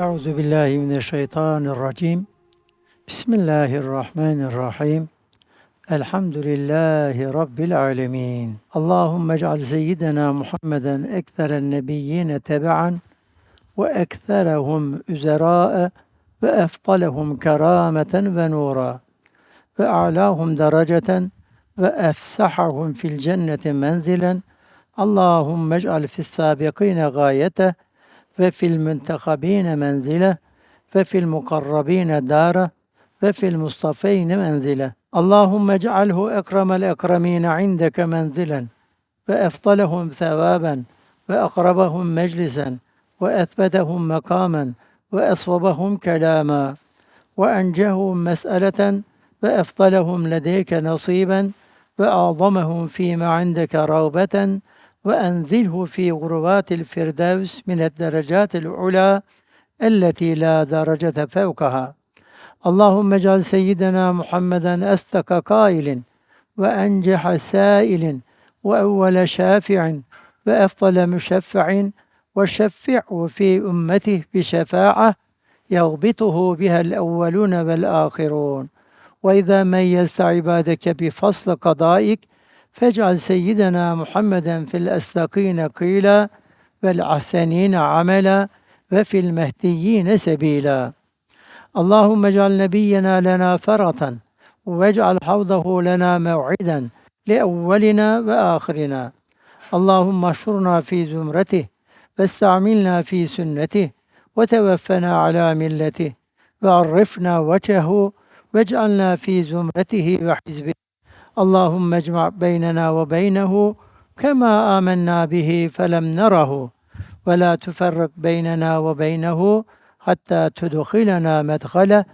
أعوذ بالله من الشيطان الرجيم. بسم الله الرحمن الرحيم. الحمد لله رب العالمين. اللهم اجعل سيدنا محمدا أكثر النبيين تبعا وأكثرهم أزراء وأفضلهم كرامة ونورا وأعلاهم درجة وأفسحهم في الجنة منزلا. اللهم اجعل في السابقين غايته ففي المنتخبين منزلة ففي المقربين دارة ففي المصطفين منزلة. اللهم اجعله أكرم الأكرمين عندك منزلا فأفضلهم ثوابا وأقربهم مجلسا وأثبتهم مقاما وأصوبهم كلاما. وأنجهم مسألة فأفضلهم لديك نصيبا وأعظمهم فيما عندك روبة وأنزله في غروات الفردوس من الدرجات العلى التي لا درجة فوقها. اللهم اجعل سيدنا محمدا أصدق قائل وأنجح سائل وأول شافع وأفضل مشفع وشفعه في أمته بشفاعة يغبطه بها الأولون والآخرون. وإذا ميزت عبادك بفصل قضائك فاجعل سيدنا محمدا في الأسلقين قيلا والأحسنين عملا وفي المهديين سبيلا. اللهم اجعل نبينا لنا فرطا واجعل حوضه لنا موعدا لأولنا وآخرنا. اللهم احشرنا في زمرته واستعملنا في سنته وتوفنا على ملته وعرفنا وجهه واجعلنا في زمرته وحزبه اللهم اجمع بيننا وبينه كما آمنا به فلم نره ولا تفرق بيننا وبينه حتى تدخلنا مدخله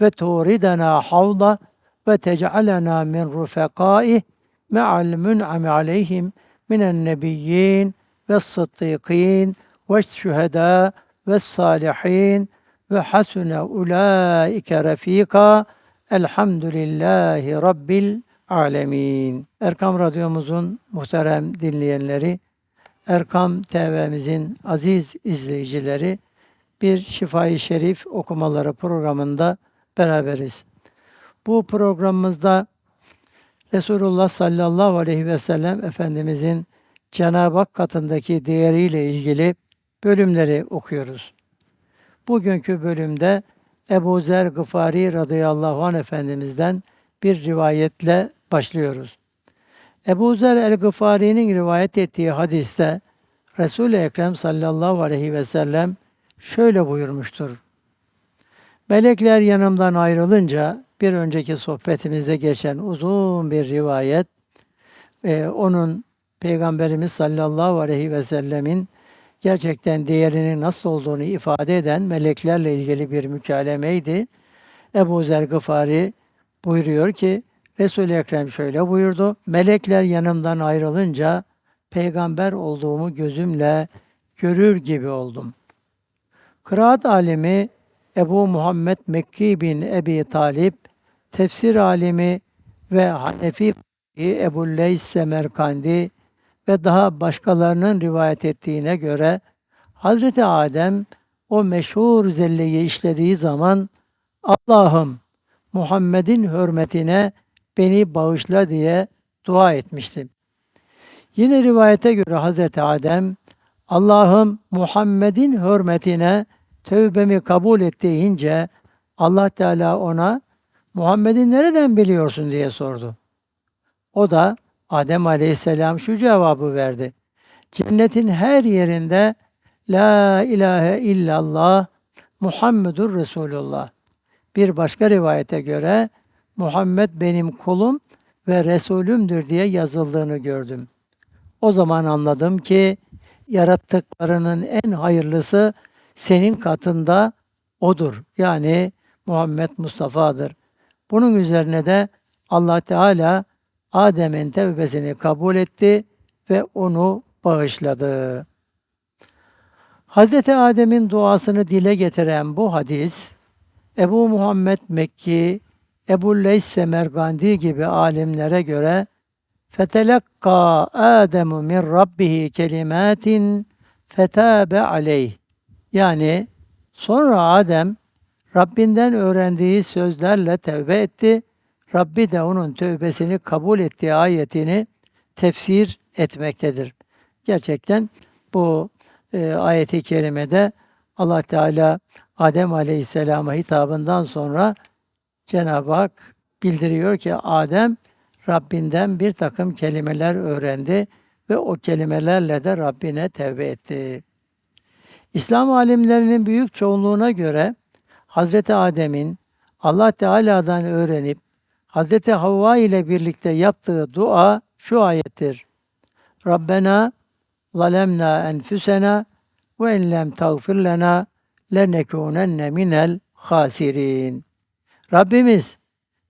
وتوردنا حوضه وتجعلنا من رفقائه مع المنعم عليهم من النبيين والصديقين والشهداء والصالحين وحسن أولئك رفيقا Elhamdülillahi Rabbil Alemin. Erkam Radyomuzun muhterem dinleyenleri, Erkam TV'mizin aziz izleyicileri, bir Şifai Şerif okumaları programında beraberiz. Bu programımızda Resulullah sallallahu aleyhi ve sellem Efendimizin Cenab-ı Hak katındaki değeriyle ilgili bölümleri okuyoruz. Bugünkü bölümde Ebu Zer Gıfari radıyallahu anh Efendimiz'den bir rivayetle başlıyoruz. Ebu Zer el-Gıfari'nin rivayet ettiği hadiste Resul-i Ekrem sallallahu aleyhi ve sellem şöyle buyurmuştur. Melekler yanımdan ayrılınca bir önceki sohbetimizde geçen uzun bir rivayet e, onun Peygamberimiz sallallahu aleyhi ve sellemin gerçekten değerinin nasıl olduğunu ifade eden meleklerle ilgili bir mükalemeydi. Ebu Zer Gıfari buyuruyor ki Resul-i Ekrem şöyle buyurdu. Melekler yanımdan ayrılınca peygamber olduğumu gözümle görür gibi oldum. Kıraat alimi Ebu Muhammed Mekki bin Ebi Talip, tefsir alimi ve Hanefi Ebu Leys Semerkandi ve daha başkalarının rivayet ettiğine göre Hazreti Adem o meşhur zelleyi işlediği zaman Allah'ım Muhammed'in hürmetine beni bağışla diye dua etmiştim. Yine rivayete göre Hazreti Adem Allah'ım Muhammed'in hürmetine tövbemi kabul et deyince Allah Teala ona Muhammed'i nereden biliyorsun diye sordu. O da Adem Aleyhisselam şu cevabı verdi. Cennetin her yerinde La ilahe illallah Muhammedur Resulullah. Bir başka rivayete göre Muhammed benim kulum ve Resulümdür diye yazıldığını gördüm. O zaman anladım ki yarattıklarının en hayırlısı senin katında odur. Yani Muhammed Mustafa'dır. Bunun üzerine de Allah Teala Adem'in tevbesini kabul etti ve onu bağışladı. Hz. Adem'in duasını dile getiren bu hadis, Ebu Muhammed Mekki, Ebu Leys Semergandi gibi alimlere göre fetelakka Ademu min rabbihi kelimatin fetabe aleyh yani Sonra Adem Rabbinden öğrendiği sözlerle tevbe etti. Rabbi de onun tövbesini kabul ettiği ayetini tefsir etmektedir. Gerçekten bu e, ayeti kerimede Allah Teala Adem Aleyhisselam'a hitabından sonra Cenab-ı Hak bildiriyor ki Adem Rabbinden bir takım kelimeler öğrendi ve o kelimelerle de Rabbine tevbe etti. İslam alimlerinin büyük çoğunluğuna göre Hazreti Adem'in Allah Teala'dan öğrenip Hazreti Havva ile birlikte yaptığı dua şu ayettir. Rabbena zalemna enfusena ve en lem tağfir lena lenekunenne minel hasirin. Rabbimiz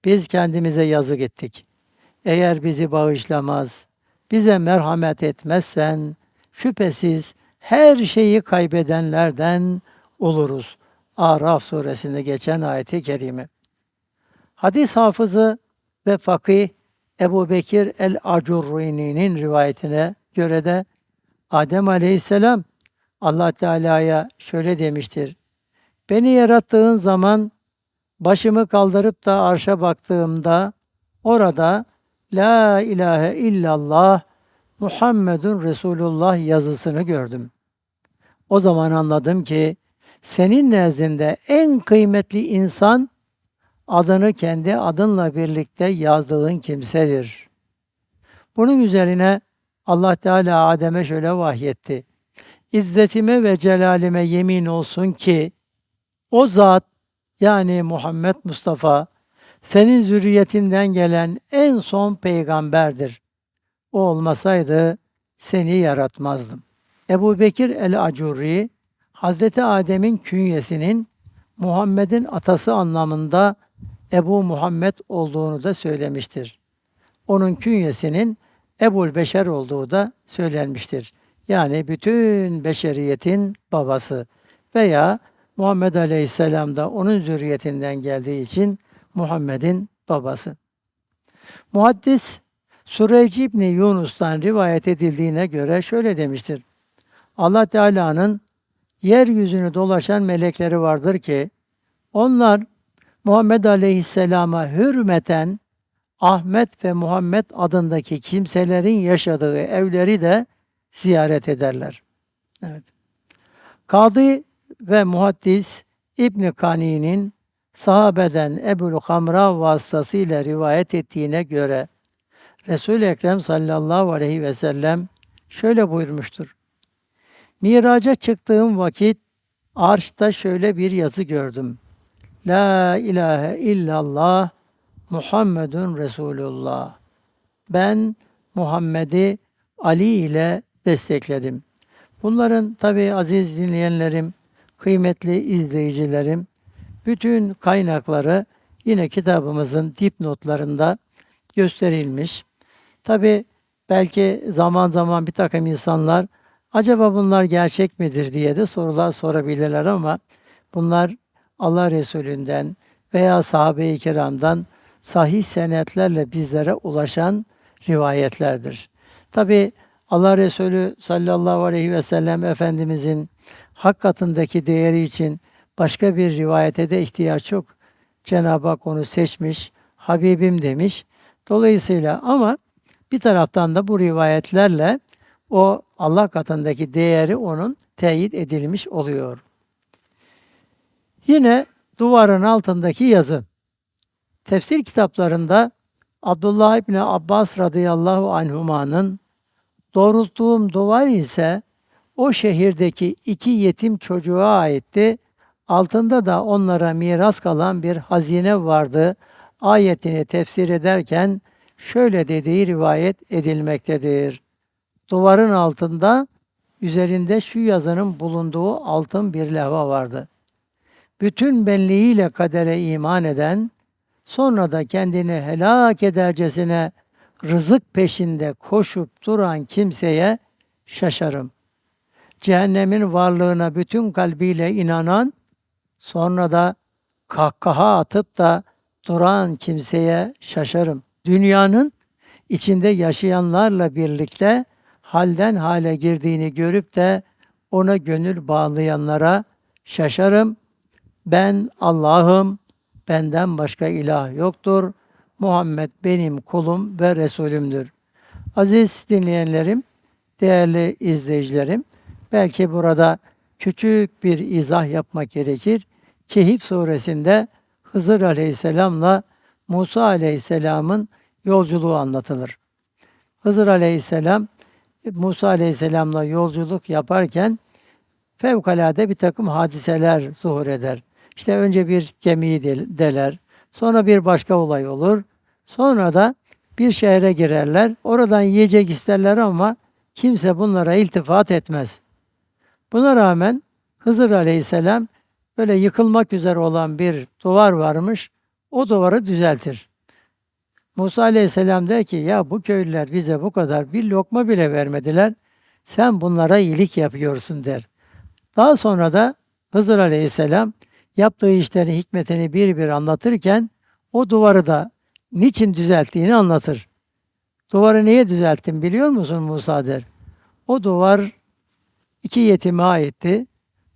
biz kendimize yazık ettik. Eğer bizi bağışlamaz, bize merhamet etmezsen şüphesiz her şeyi kaybedenlerden oluruz. Araf suresinde geçen ayeti kerime. Hadis hafızı ve fakih Ebu Bekir el-Acurrini'nin rivayetine göre de Adem aleyhisselam Allah Teala'ya şöyle demiştir. Beni yarattığın zaman başımı kaldırıp da arşa baktığımda orada La ilahe illallah Muhammedun Resulullah yazısını gördüm. O zaman anladım ki senin nezdinde en kıymetli insan adını kendi adınla birlikte yazdığın kimsedir. Bunun üzerine Allah Teala Adem'e şöyle vahyetti. İzzetime ve celalime yemin olsun ki o zat yani Muhammed Mustafa senin zürriyetinden gelen en son peygamberdir. O olmasaydı seni yaratmazdım. Ebu Bekir el-Acurri, Hazreti Adem'in künyesinin Muhammed'in atası anlamında Ebu Muhammed olduğunu da söylemiştir. Onun künyesinin Ebul Beşer olduğu da söylenmiştir. Yani bütün beşeriyetin babası veya Muhammed Aleyhisselam da onun zürriyetinden geldiği için Muhammed'in babası. Muhaddis Sureyc İbni Yunus'tan rivayet edildiğine göre şöyle demiştir. Allah Teala'nın yeryüzünü dolaşan melekleri vardır ki onlar Muhammed Aleyhisselam'a hürmeten Ahmet ve Muhammed adındaki kimselerin yaşadığı evleri de ziyaret ederler. Evet. Kadı ve muhaddis İbn Kani'nin sahabeden Ebu'l Hamra vasıtasıyla rivayet ettiğine göre Resul-i Ekrem sallallahu aleyhi ve sellem şöyle buyurmuştur. Miraca çıktığım vakit arşta şöyle bir yazı gördüm. La ilahe illallah Muhammedun Resulullah. Ben Muhammed'i Ali ile destekledim. Bunların tabi aziz dinleyenlerim, kıymetli izleyicilerim, bütün kaynakları yine kitabımızın dipnotlarında gösterilmiş. Tabi belki zaman zaman bir takım insanlar acaba bunlar gerçek midir diye de sorular sorabilirler ama bunlar Allah Resulü'nden veya sahabe-i kiramdan sahih senetlerle bizlere ulaşan rivayetlerdir. Tabi Allah Resulü sallallahu aleyhi ve sellem Efendimizin hak katındaki değeri için başka bir rivayete de ihtiyaç yok. Cenab-ı Hak onu seçmiş, Habibim demiş. Dolayısıyla ama bir taraftan da bu rivayetlerle o Allah katındaki değeri onun teyit edilmiş oluyor. Yine duvarın altındaki yazı. Tefsir kitaplarında Abdullah İbni Abbas radıyallahu anhumanın doğrulttuğum duvar ise o şehirdeki iki yetim çocuğa aitti. Altında da onlara miras kalan bir hazine vardı. Ayetini tefsir ederken şöyle dediği rivayet edilmektedir. Duvarın altında üzerinde şu yazının bulunduğu altın bir levha vardı. Bütün benliğiyle kadere iman eden, sonra da kendini helak edercesine rızık peşinde koşup duran kimseye şaşarım. Cehennemin varlığına bütün kalbiyle inanan, sonra da kahkaha atıp da duran kimseye şaşarım. Dünyanın içinde yaşayanlarla birlikte halden hale girdiğini görüp de ona gönül bağlayanlara şaşarım. Ben Allah'ım, benden başka ilah yoktur. Muhammed benim kulum ve Resulümdür. Aziz dinleyenlerim, değerli izleyicilerim, belki burada küçük bir izah yapmak gerekir. Kehif suresinde Hızır aleyhisselamla Musa aleyhisselamın yolculuğu anlatılır. Hızır aleyhisselam Musa aleyhisselamla yolculuk yaparken fevkalade bir takım hadiseler zuhur eder. İşte önce bir gemiyi del- deler, sonra bir başka olay olur, sonra da bir şehre girerler, oradan yiyecek isterler ama kimse bunlara iltifat etmez. Buna rağmen Hızır aleyhisselam böyle yıkılmak üzere olan bir duvar varmış, o duvarı düzeltir. Musa aleyhisselam der ki ya bu köylüler bize bu kadar bir lokma bile vermediler. Sen bunlara iyilik yapıyorsun der. Daha sonra da Hızır aleyhisselam yaptığı işlerin hikmetini bir bir anlatırken o duvarı da niçin düzelttiğini anlatır. Duvarı niye düzelttin biliyor musun Musa der. O duvar iki yetime aitti.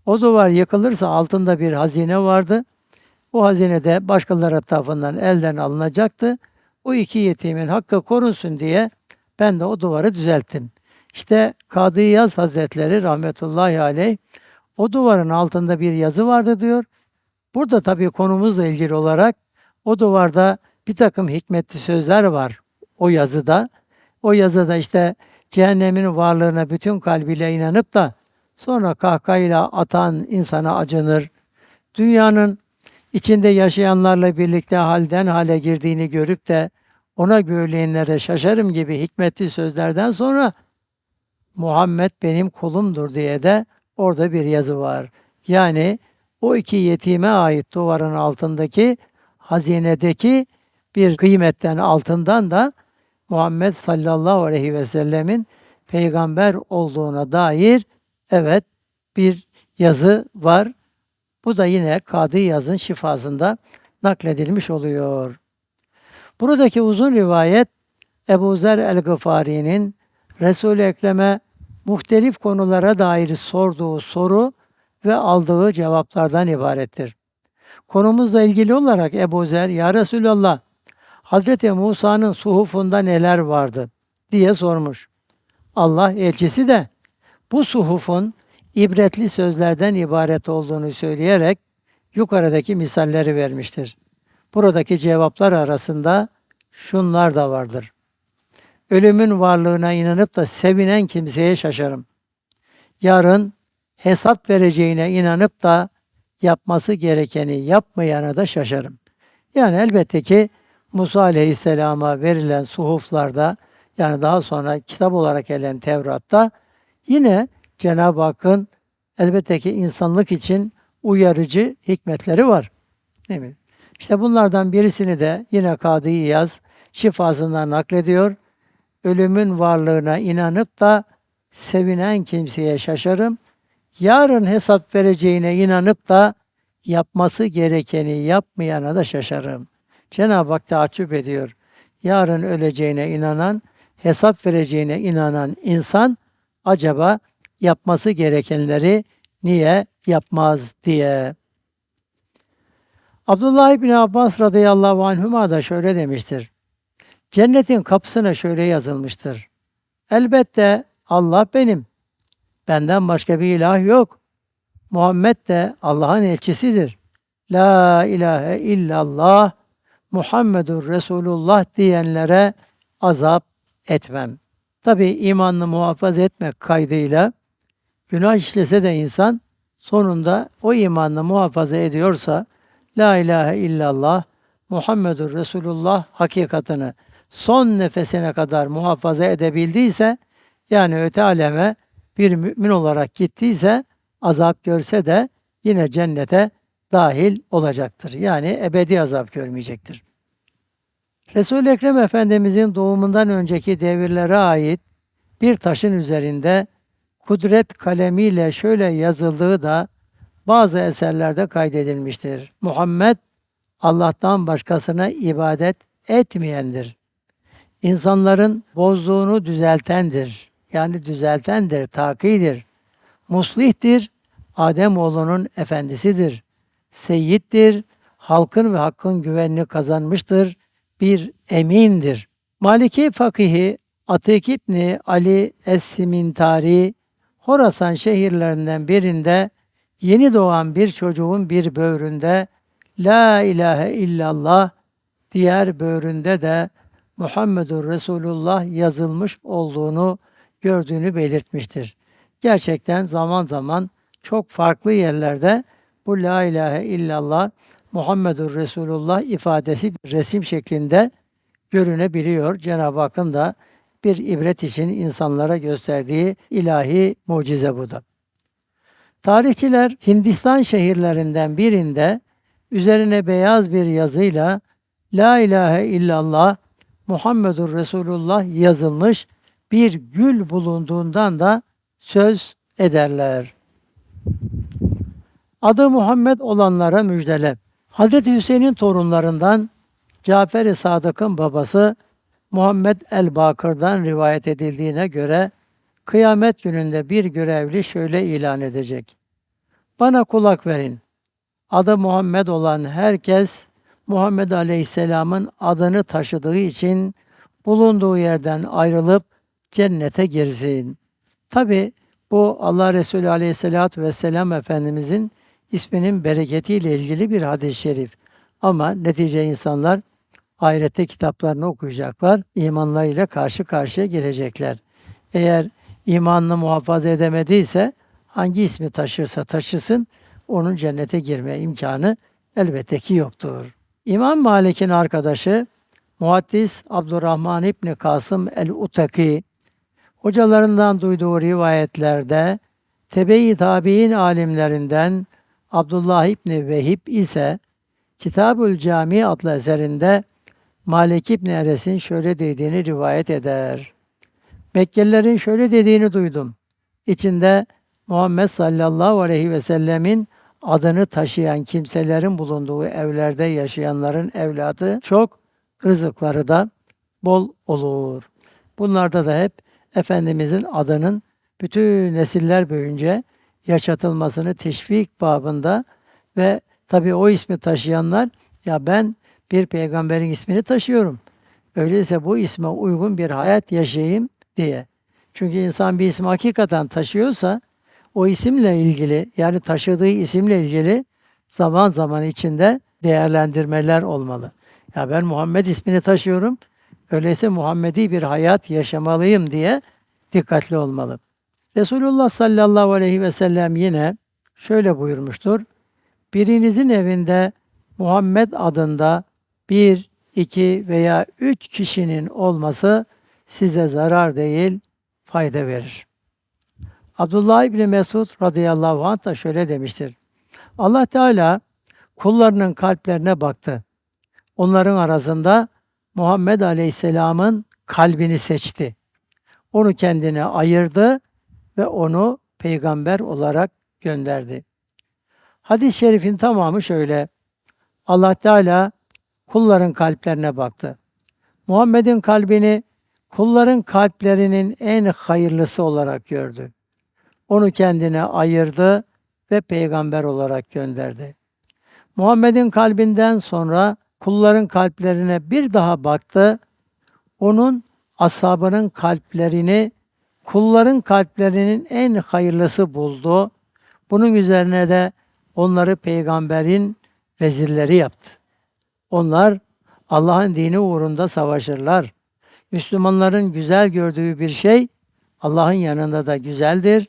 O duvar yıkılırsa altında bir hazine vardı. O hazine de başkaları tarafından elden alınacaktı. O iki yetimin hakkı korunsun diye ben de o duvarı düzelttim. İşte Kadı Yaz Hazretleri rahmetullahi aleyh o duvarın altında bir yazı vardı diyor. Burada tabii konumuzla ilgili olarak o duvarda bir takım hikmetli sözler var o yazıda. O yazıda işte cehennemin varlığına bütün kalbiyle inanıp da sonra kahkahayla atan insana acınır. Dünyanın içinde yaşayanlarla birlikte halden hale girdiğini görüp de ona güvenenlere şaşarım gibi hikmetli sözlerden sonra Muhammed benim kulumdur diye de orada bir yazı var. Yani o iki yetime ait duvarın altındaki hazinedeki bir kıymetten altından da Muhammed sallallahu aleyhi ve sellemin peygamber olduğuna dair evet bir yazı var. Bu da yine Kadı Yaz'ın şifasında nakledilmiş oluyor. Buradaki uzun rivayet Ebu Zer el-Gıfari'nin Resul-i Ekrem'e muhtelif konulara dair sorduğu soru ve aldığı cevaplardan ibarettir. Konumuzla ilgili olarak Ebu Zer, Ya Resulallah, Hazreti Musa'nın suhufunda neler vardı diye sormuş. Allah elçisi de bu suhufun ibretli sözlerden ibaret olduğunu söyleyerek yukarıdaki misalleri vermiştir. Buradaki cevaplar arasında şunlar da vardır. Ölümün varlığına inanıp da sevinen kimseye şaşarım. Yarın hesap vereceğine inanıp da yapması gerekeni yapmayana da şaşarım. Yani elbette ki Musa Aleyhisselam'a verilen suhuflarda yani daha sonra kitap olarak gelen Tevrat'ta yine Cenab-ı Hakk'ın elbette ki insanlık için uyarıcı hikmetleri var. Değil mi? İşte bunlardan birisini de yine Kadı Yaz şifasından naklediyor. Ölümün varlığına inanıp da sevinen kimseye şaşarım. Yarın hesap vereceğine inanıp da yapması gerekeni yapmayana da şaşarım. Cenab-ı Hak taaccüp ediyor. Yarın öleceğine inanan, hesap vereceğine inanan insan acaba yapması gerekenleri niye yapmaz diye. Abdullah İbni Abbas radıyallahu anhuma da şöyle demiştir. Cennetin kapısına şöyle yazılmıştır. Elbette Allah benim. Benden başka bir ilah yok. Muhammed de Allah'ın elçisidir. La ilahe illallah Muhammedur Resulullah diyenlere azap etmem. Tabi imanını muhafaza etmek kaydıyla günah işlese de insan sonunda o imanını muhafaza ediyorsa La ilahe illallah Muhammedur Resulullah hakikatını son nefesine kadar muhafaza edebildiyse yani öte aleme bir mümin olarak gittiyse azap görse de yine cennete dahil olacaktır. Yani ebedi azap görmeyecektir. Resul-i Ekrem Efendimizin doğumundan önceki devirlere ait bir taşın üzerinde kudret kalemiyle şöyle yazıldığı da bazı eserlerde kaydedilmiştir. Muhammed Allah'tan başkasına ibadet etmeyendir. İnsanların bozduğunu düzeltendir. Yani düzeltendir, takidir. Muslihtir, Adem oğlunun efendisidir. Seyyiddir. Halkın ve hakkın güvenini kazanmıştır. Bir emindir. Maliki fakihi Atik İbni Ali Es-Simintari Horasan şehirlerinden birinde yeni doğan bir çocuğun bir böğründe La ilahe illallah diğer böğründe de Muhammedur Resulullah yazılmış olduğunu gördüğünü belirtmiştir. Gerçekten zaman zaman çok farklı yerlerde bu La ilahe illallah Muhammedur Resulullah ifadesi resim şeklinde görünebiliyor. Cenab-ı Hakk'ın da bir ibret için insanlara gösterdiği ilahi mucize bu da. Tarihçiler Hindistan şehirlerinden birinde üzerine beyaz bir yazıyla La ilahe illallah Muhammedur Resulullah yazılmış bir gül bulunduğundan da söz ederler. Adı Muhammed olanlara müjdele. Hazreti Hüseyin'in torunlarından Cafer-i Sadık'ın babası Muhammed el-Bakır'dan rivayet edildiğine göre kıyamet gününde bir görevli şöyle ilan edecek. Bana kulak verin. Adı Muhammed olan herkes Muhammed Aleyhisselam'ın adını taşıdığı için bulunduğu yerden ayrılıp cennete girsin. Tabi bu Allah Resulü Aleyhisselatü Vesselam Efendimizin isminin bereketiyle ilgili bir hadis-i şerif. Ama netice insanlar ahirette kitaplarını okuyacaklar, imanlarıyla karşı karşıya gelecekler. Eğer imanını muhafaza edemediyse hangi ismi taşırsa taşısın onun cennete girme imkanı elbette ki yoktur. İmam Malik'in arkadaşı Muhaddis Abdurrahman İbni Kasım el-Utaki hocalarından duyduğu rivayetlerde tebe-i tabi'in alimlerinden Abdullah İbni Vehib ise Kitabül Cami adlı eserinde Malik İbni Eres'in şöyle dediğini rivayet eder. Mekkelilerin şöyle dediğini duydum. İçinde Muhammed sallallahu aleyhi ve sellemin adını taşıyan kimselerin bulunduğu evlerde yaşayanların evladı çok, rızıkları da bol olur. Bunlarda da hep Efendimizin adının bütün nesiller boyunca yaşatılmasını teşvik babında ve tabi o ismi taşıyanlar ya ben bir peygamberin ismini taşıyorum. Öyleyse bu isme uygun bir hayat yaşayayım diye. Çünkü insan bir ismi hakikaten taşıyorsa o isimle ilgili yani taşıdığı isimle ilgili zaman zaman içinde değerlendirmeler olmalı. Ya ben Muhammed ismini taşıyorum. Öyleyse Muhammedi bir hayat yaşamalıyım diye dikkatli olmalı. Resulullah sallallahu aleyhi ve sellem yine şöyle buyurmuştur. Birinizin evinde Muhammed adında bir, iki veya üç kişinin olması size zarar değil, fayda verir. Abdullah İbni Mesud radıyallahu anh da şöyle demiştir. Allah Teala kullarının kalplerine baktı. Onların arasında Muhammed Aleyhisselam'ın kalbini seçti. Onu kendine ayırdı ve onu peygamber olarak gönderdi. Hadis-i şerifin tamamı şöyle. Allah Teala kulların kalplerine baktı. Muhammed'in kalbini kulların kalplerinin en hayırlısı olarak gördü. Onu kendine ayırdı ve peygamber olarak gönderdi. Muhammed'in kalbinden sonra kulların kalplerine bir daha baktı. Onun ashabının kalplerini kulların kalplerinin en hayırlısı buldu. Bunun üzerine de onları peygamberin vezirleri yaptı. Onlar Allah'ın dini uğrunda savaşırlar. Müslümanların güzel gördüğü bir şey Allah'ın yanında da güzeldir.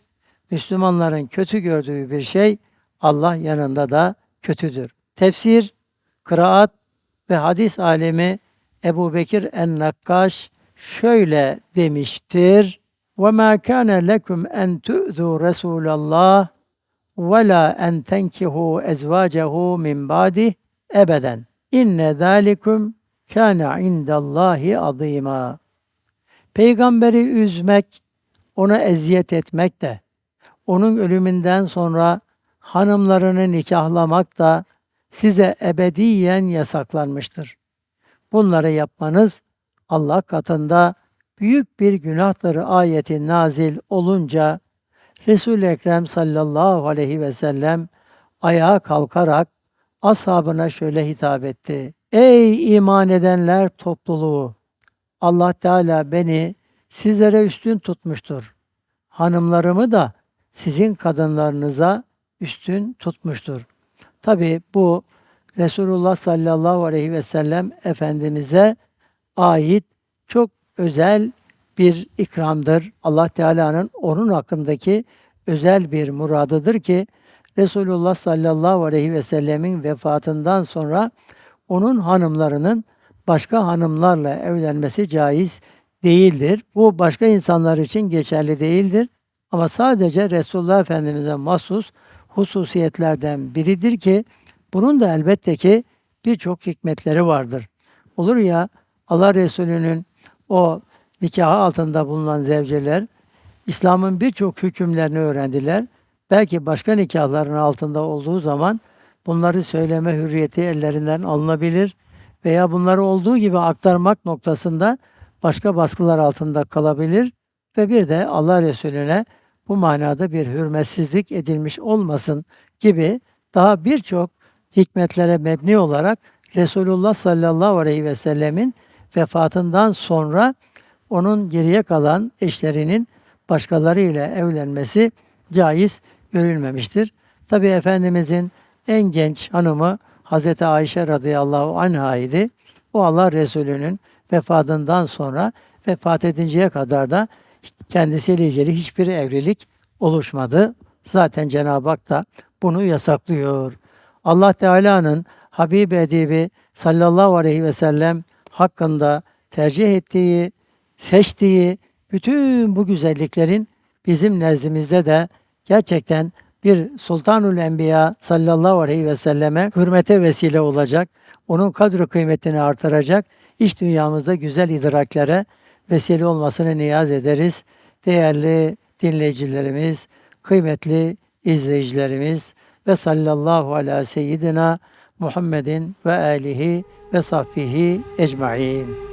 Müslümanların kötü gördüğü bir şey Allah yanında da kötüdür. Tefsir, kıraat ve hadis alemi Ebu Bekir en-Nakkaş şöyle demiştir. وَمَا كَانَ لَكُمْ اَنْ تُؤْذُوا رَسُولَ اللّٰهِ وَلَا اَنْ تَنْكِهُوا اَزْوَاجَهُ مِنْ بَعْدِهِ ebeden. İnne zalikum kana indallahi azima. Peygamberi üzmek, ona eziyet etmek de, onun ölümünden sonra hanımlarını nikahlamak da size ebediyen yasaklanmıştır. Bunları yapmanız Allah katında büyük bir günahtır ayeti nazil olunca Resul-i Ekrem sallallahu aleyhi ve sellem ayağa kalkarak ashabına şöyle hitap etti. Ey iman edenler topluluğu! Allah Teala beni sizlere üstün tutmuştur. Hanımlarımı da sizin kadınlarınıza üstün tutmuştur. Tabi bu Resulullah sallallahu aleyhi ve sellem Efendimiz'e ait çok özel bir ikramdır. Allah Teala'nın onun hakkındaki özel bir muradıdır ki Resulullah sallallahu aleyhi ve sellemin vefatından sonra onun hanımlarının başka hanımlarla evlenmesi caiz değildir. Bu başka insanlar için geçerli değildir. Ama sadece Resulullah Efendimiz'e mahsus hususiyetlerden biridir ki bunun da elbette ki birçok hikmetleri vardır. Olur ya Allah Resulü'nün o nikahı altında bulunan zevceler İslam'ın birçok hükümlerini öğrendiler. Belki başka nikahların altında olduğu zaman bunları söyleme hürriyeti ellerinden alınabilir veya bunları olduğu gibi aktarmak noktasında başka baskılar altında kalabilir ve bir de Allah Resulüne bu manada bir hürmetsizlik edilmiş olmasın gibi daha birçok hikmetlere mebni olarak Resulullah sallallahu aleyhi ve sellemin vefatından sonra onun geriye kalan eşlerinin başkalarıyla evlenmesi caiz görülmemiştir. Tabi Efendimizin en genç hanımı Hazreti Ayşe radıyallahu anha idi. O Allah Resulü'nün vefatından sonra vefat edinceye kadar da kendisiyle ilgili hiçbir evlilik oluşmadı. Zaten Cenab-ı Hak da bunu yasaklıyor. Allah Teala'nın Habib Edibi sallallahu aleyhi ve sellem hakkında tercih ettiği, seçtiği bütün bu güzelliklerin bizim nezdimizde de gerçekten bir Sultanul Enbiya sallallahu aleyhi ve selleme hürmete vesile olacak, onun kadro kıymetini artıracak, iç dünyamızda güzel idraklere vesile olmasını niyaz ederiz. Değerli dinleyicilerimiz, kıymetli izleyicilerimiz ve sallallahu ala seyyidina Muhammedin ve alihi ve sahbihi ecmain.